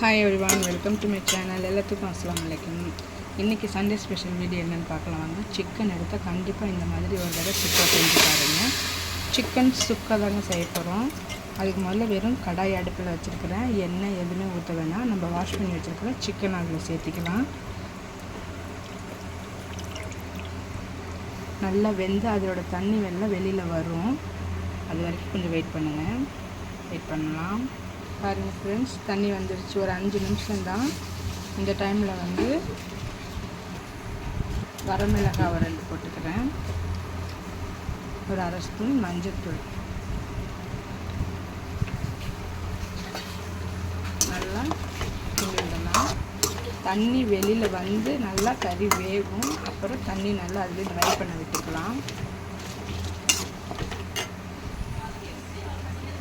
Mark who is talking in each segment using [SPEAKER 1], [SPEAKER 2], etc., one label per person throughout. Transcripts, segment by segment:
[SPEAKER 1] Hi everyone welcome to my channel எல்லாத்துக்கும் அஸ்லாம் வலைக்கும் இன்றைக்கி சண்டே ஸ்பெஷல் வீடியோ என்னென்னு பார்க்கலாம் வாங்க. சிக்கன் எடுத்தால் கண்டிப்பாக இந்த மாதிரி ஒரு தடவை சுக்கா செஞ்சு பாருங்கள் சிக்கன் சுக்கா தாங்க செய்ய போகிறோம் அதுக்கு முதல்ல வெறும் கடாய் அடுப்பில் வச்சுருக்கிறேன். எண்ணெய் எதுவுமே ஊற்ற வேணாம். நம்ம வாஷ் பண்ணி வச்சுருக்கிறோம் சிக்கன் அதில் சேர்த்திக்கலாம். நல்லா வெந்து அதோட தண்ணி வெள்ளம் வெளியில் வரும். அது வரைக்கும் கொஞ்சம் வெயிட் பண்ணுங்கள் வெயிட் பண்ணலாம். பாருங்கள் ஃப்ரெண்ட்ஸ் தண்ணி வந்துடுச்சு ஒரு அஞ்சு நிமிஷம்தான். இந்த டைமில் வந்து வரமிளகாய் வரல் ரெண்டு போட்டுக்கிறேன். ஒரு அரை ஸ்பூன் மஞ்சத்தூள். நல்லா விடலாம் தண்ணி வெளியில் வந்து நல்லா கறி வேகும். அப்புறம் தண்ணி நல்லா அதுலேயே ட்ரை பண்ண விட்டுக்கலாம்.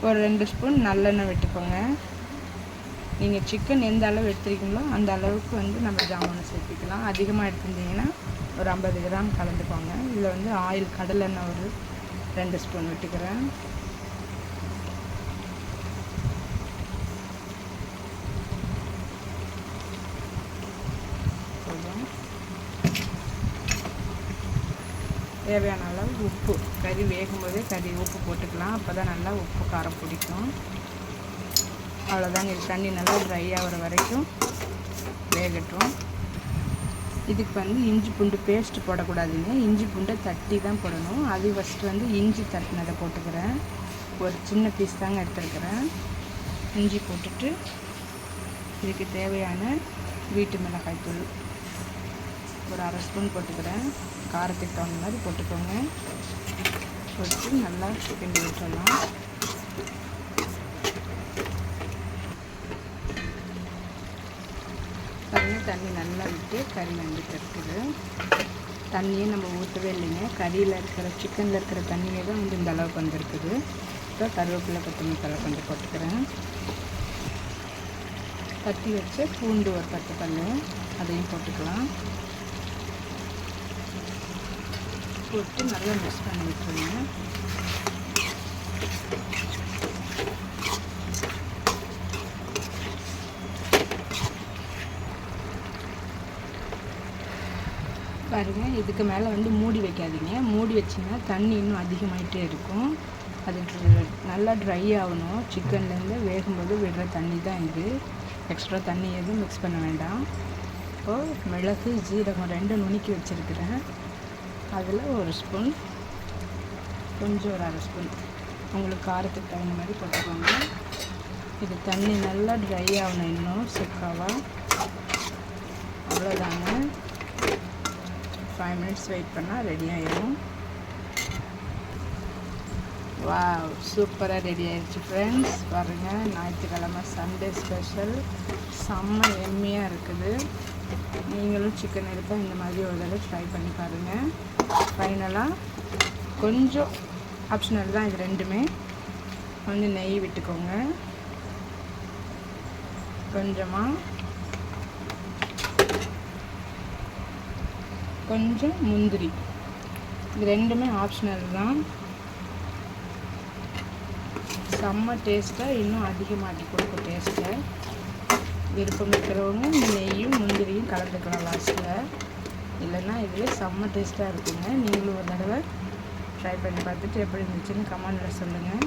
[SPEAKER 1] ஒரு ரெண்டு ஸ்பூன் நல்லெண்ணெய் விட்டுக்கோங்க. நீங்கள் சிக்கன் எந்த அளவு எடுத்துருக்கீங்களோ அந்த அளவுக்கு வந்து நம்ம ஜாமானை சேர்த்துக்கலாம். அதிகமாக எடுத்துருந்தீங்கன்னா ஒரு ஐம்பது கிராம் கலந்துக்கோங்க. இதில் வந்து ஆயில் கடலெண்ணெய் ஒரு ரெண்டு ஸ்பூன் விட்டுக்கிறேன். தேவையான அளவு உப்பு. கறி வேகும்போதே கறி உப்பு போட்டுக்கலாம். அப்போ தான் நல்லா உப்பு காரம் பிடிக்கும். அவ்வளோதாங்க இது தண்ணி நல்லா ட்ரை ஆகிற வரைக்கும் வேகட்டும். இதுக்கு வந்து இஞ்சி பூண்டு பேஸ்ட் போடக்கூடாதுங்க. இஞ்சி பூண்டை தட்டி தான் போடணும். அது ஃபஸ்ட்டு வந்து இஞ்சி தட்டினதை போட்டுக்கிறேன். ஒரு சின்ன பீஸ் தாங்க எடுத்துருக்கிறேன். இஞ்சி போட்டுட்டு இதுக்கு தேவையான வீட்டு மிளகாய் தூள் ஒரு அரை ஸ்பூன் போட்டுக்கிறேன். காரத்துக்கு தகுந்த மாதிரி போட்டுக்கோங்க. போட்டு நல்லா கிண்டி விட்டுடலாம் பாருங்கள் தண்ணி நல்லா விட்டு கறி வந்து இருக்குது தண்ணியே நம்ம ஊற்றவே இல்லைங்க. கறியில் இருக்கிற சிக்கனில் இருக்கிற தண்ணியே தான் வந்து இந்த அளவுக்கு வந்துருக்குது இப்போ கருவேப்பிலை கொத்தமல்லி தலை கொஞ்சம் போட்டுக்கிறேன். தட்டி வச்சு பூண்டு ஒரு பத்து பல் அதையும் போட்டுக்கலாம். போட்டு நல்லா மிக்ஸ் பண்ணி விட்டுருங்க பாருங்கள் இதுக்கு மேலே வந்து மூடி வைக்காதீங்க. மூடி வச்சிங்கன்னா தண்ணி இன்னும் அதிகமாகிட்டே இருக்கும். அது நல்லா ட்ரை ஆகணும். சிக்கன்லேருந்து வேகும்போது விடுற தண்ணி தான் இது. எக்ஸ்ட்ரா தண்ணி எதுவும் மிக்ஸ் பண்ண வேண்டாம். இப்போது மிளகு ஜீரகம் ரெண்டு நுணுக்கி வச்சுருக்கிறேன். அதில் ஒரு ஸ்பூன் கொஞ்சம் ஒரு அரை ஸ்பூன். உங்களுக்கு காரத்துக்கு தகுந்த மாதிரி போட்டுக்கோங்க. இது தண்ணி நல்லா ட்ரை ஆகணும் இன்னும் சுக்காவாக அவ்வளோதாங்க. ஃபைவ் மினிட்ஸ் வெயிட் பண்ணால் ரெடி ஆயிடும் வா சூப்பராக ரெடி ஆயிடுச்சு ஃப்ரெண்ட்ஸ் பாருங்கள் ஞாயிற்றுக்கிழமை சண்டே ஸ்பெஷல் செம்ம எம்மியாக இருக்குது. நீங்களும் சிக்கன் எடுத்தால் இந்த மாதிரி ஒரு தடவை ட்ரை பண்ணி பாருங்கள் ஃபைனலாக கொஞ்சம் ஆப்ஷனல் தான் இது ரெண்டுமே. கொஞ்சம் நெய் விட்டுக்கோங்க. கொஞ்சமாக கொஞ்சம் முந்திரி. இது ரெண்டுமே ஆப்ஷனல் தான். செம்ம டேஸ்ட்டாக இன்னும் அதிகமாக்கி கொடுக்கும் டேஸ்ட்டை விருப்பம் இருக்கிறவங்க நெய்யும் முந்திரியும் லாஸ்ட்டில் இல்லைன்னா இதில் செம்ம டேஸ்ட்டாக இருக்குங்க. நீங்களும் ஒரு தடவை ட்ரை பண்ணி பார்த்துட்டு எப்படி இருந்துச்சுன்னு கமெண்டில் சொல்லுங்கள்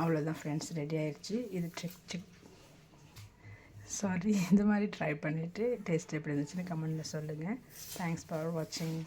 [SPEAKER 1] அவ்வளோதான் ஃப்ரெண்ட்ஸ் ரெடி ஆயிடுச்சு. இது ட்ரிக் சிக் சாரி இந்த மாதிரி ட்ரை பண்ணிவிட்டு டேஸ்ட் எப்படி இருந்துச்சுன்னு கமெண்டில் சொல்லுங்கள் தேங்க்ஸ் ஃபார் வாட்சிங்